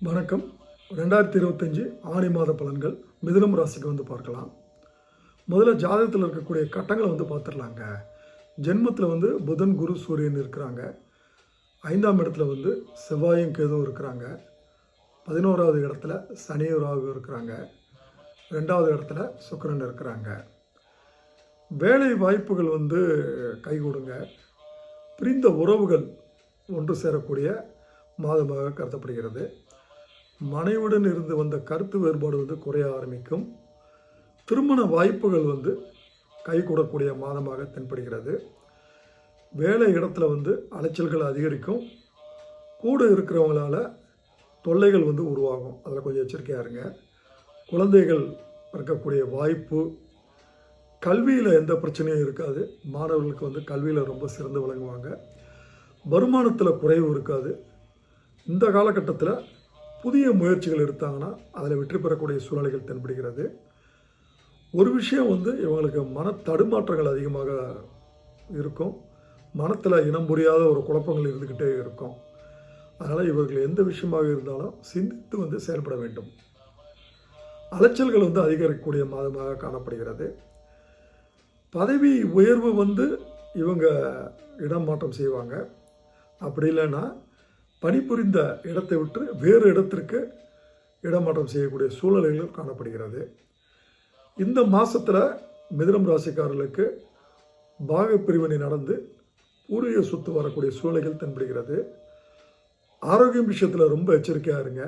வணக்கம். ரெண்டாயிரத்தி இருபத்தஞ்சி ஆணி மாத பலன்கள் மிதுனம் ராசிக்கு வந்து பார்க்கலாம். முதல்ல ஜாதகத்தில் இருக்கக்கூடிய கட்டங்களை வந்து பார்த்துடலாங்க. ஜென்மத்தில் வந்து புதன் குரு சூரியன் இருக்கிறாங்க. ஐந்தாம் இடத்துல வந்து செவ்வாயும் கேதுவும் இருக்கிறாங்க. பதினோராவது இடத்துல சனியும் ராகு இருக்கிறாங்க. ரெண்டாவது இடத்துல சுக்கரன் இருக்கிறாங்க. வேலை வாய்ப்புகள் வந்து கைகூடுங்க. பிரிந்த உறவுகள் ஒன்று சேரக்கூடிய மாதமாக கருதப்படுகிறது. மனைவுடன் இருந்து வந்த கருத்து வேறுபாடு வந்து குறைய ஆரம்பிக்கும். திருமண வாய்ப்புகள் வந்து கைகூடக்கூடிய மாதமாக தென்படுகிறது. வேலை இடத்துல வந்து அலைச்சல்கள் அதிகரிக்கும். கூட இருக்கிறவங்களால தொல்லைகள் வந்து உருவாகும். அதில் கொஞ்சம் எச்சரிக்கையாக இருங்க. குழந்தைகள் இருக்கக்கூடிய வாய்ப்பு கல்வியில் எந்த பிரச்சனையும் இருக்காது. மாணவர்களுக்கு வந்து கல்வியில் ரொம்ப சிறந்து விளங்குவாங்க. வருமானத்தில் குறைவு இருக்காது. இந்த காலகட்டத்தில் புதிய முயற்சிகள் எடுத்தாங்கன்னா அதில் வெற்றி பெறக்கூடிய சூழ்நிலைகள் தென்படுகிறது. ஒரு விஷயம் வந்து இவங்களுக்கு மன தடுமாற்றங்கள் அதிகமாக இருக்கும். மனத்தில் இனம் புரியாத ஒரு குழப்பங்கள் இருந்துக்கிட்டே இருக்கும். அதனால் இவர்கள் எந்த விஷயமாக இருந்தாலும் சிந்தித்து வந்து செயல்பட வேண்டும். அலைச்சல்கள் வந்து அதிகரிக்கக்கூடிய மாதமாக காணப்படுகிறது. பதவி உயர்வு வந்து இவங்க இடம் மாற்றம் செய்வாங்க. அப்படி இல்லைன்னா பணிபுரிந்த இடத்தை விட்டு வேறு இடத்திற்கு இடமாற்றம் செய்யக்கூடிய சூழ்நிலைகள் காணப்படுகிறது. இந்த மாதத்தில் மிதுனம் ராசிக்காரர்களுக்கு பாக பிரிவினை நடந்து பூர்வீக சொத்து வரக்கூடிய சூழ்நிலைகள் தென்படுகிறது. ஆரோக்கியம் விஷயத்தில் ரொம்ப எச்சரிக்கையாக இருங்க.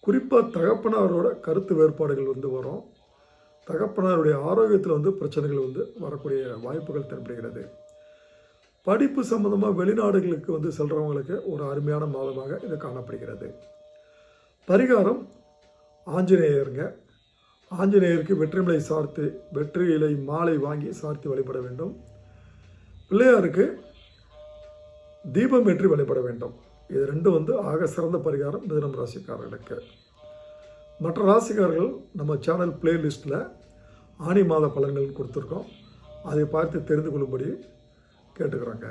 குறிப்பாக தகப்பனாரோட கருத்து வேறுபாடுகள் வந்து வரும். தகப்பனாருடைய ஆரோக்கியத்தில் வந்து பிரச்சனைகள் வந்து வரக்கூடிய வாய்ப்புகள் தென்படுகிறது. படிப்பு சம்மந்தமாக வெளிநாடுகளுக்கு வந்து செல்கிறவங்களுக்கு ஒரு அருமையான மாதமாக இது காணப்படுகிறது. பரிகாரம் ஆஞ்சநேயருங்க. ஆஞ்சநேயருக்கு வெற்றிமலை சார்த்து வெற்றி இலை மாலை வாங்கி சார்த்தி வழிபட வேண்டும். பிள்ளையாருக்கு தீபம் வெற்றி வழிபட வேண்டும். இது ரெண்டும் வந்து ஆக சிறந்த பரிகாரம் மிதனம் ராசிக்காரர்களுக்கு. மற்ற ராசிக்காரர்கள் நம்ம சேனல் பிளேலிஸ்ட்டில் ஆணி மாத பலன்கள் கொடுத்துருக்கோம். அதை பார்த்து தெரிந்து கொள்ளும்படி கேட்டுக்கிறோங்க.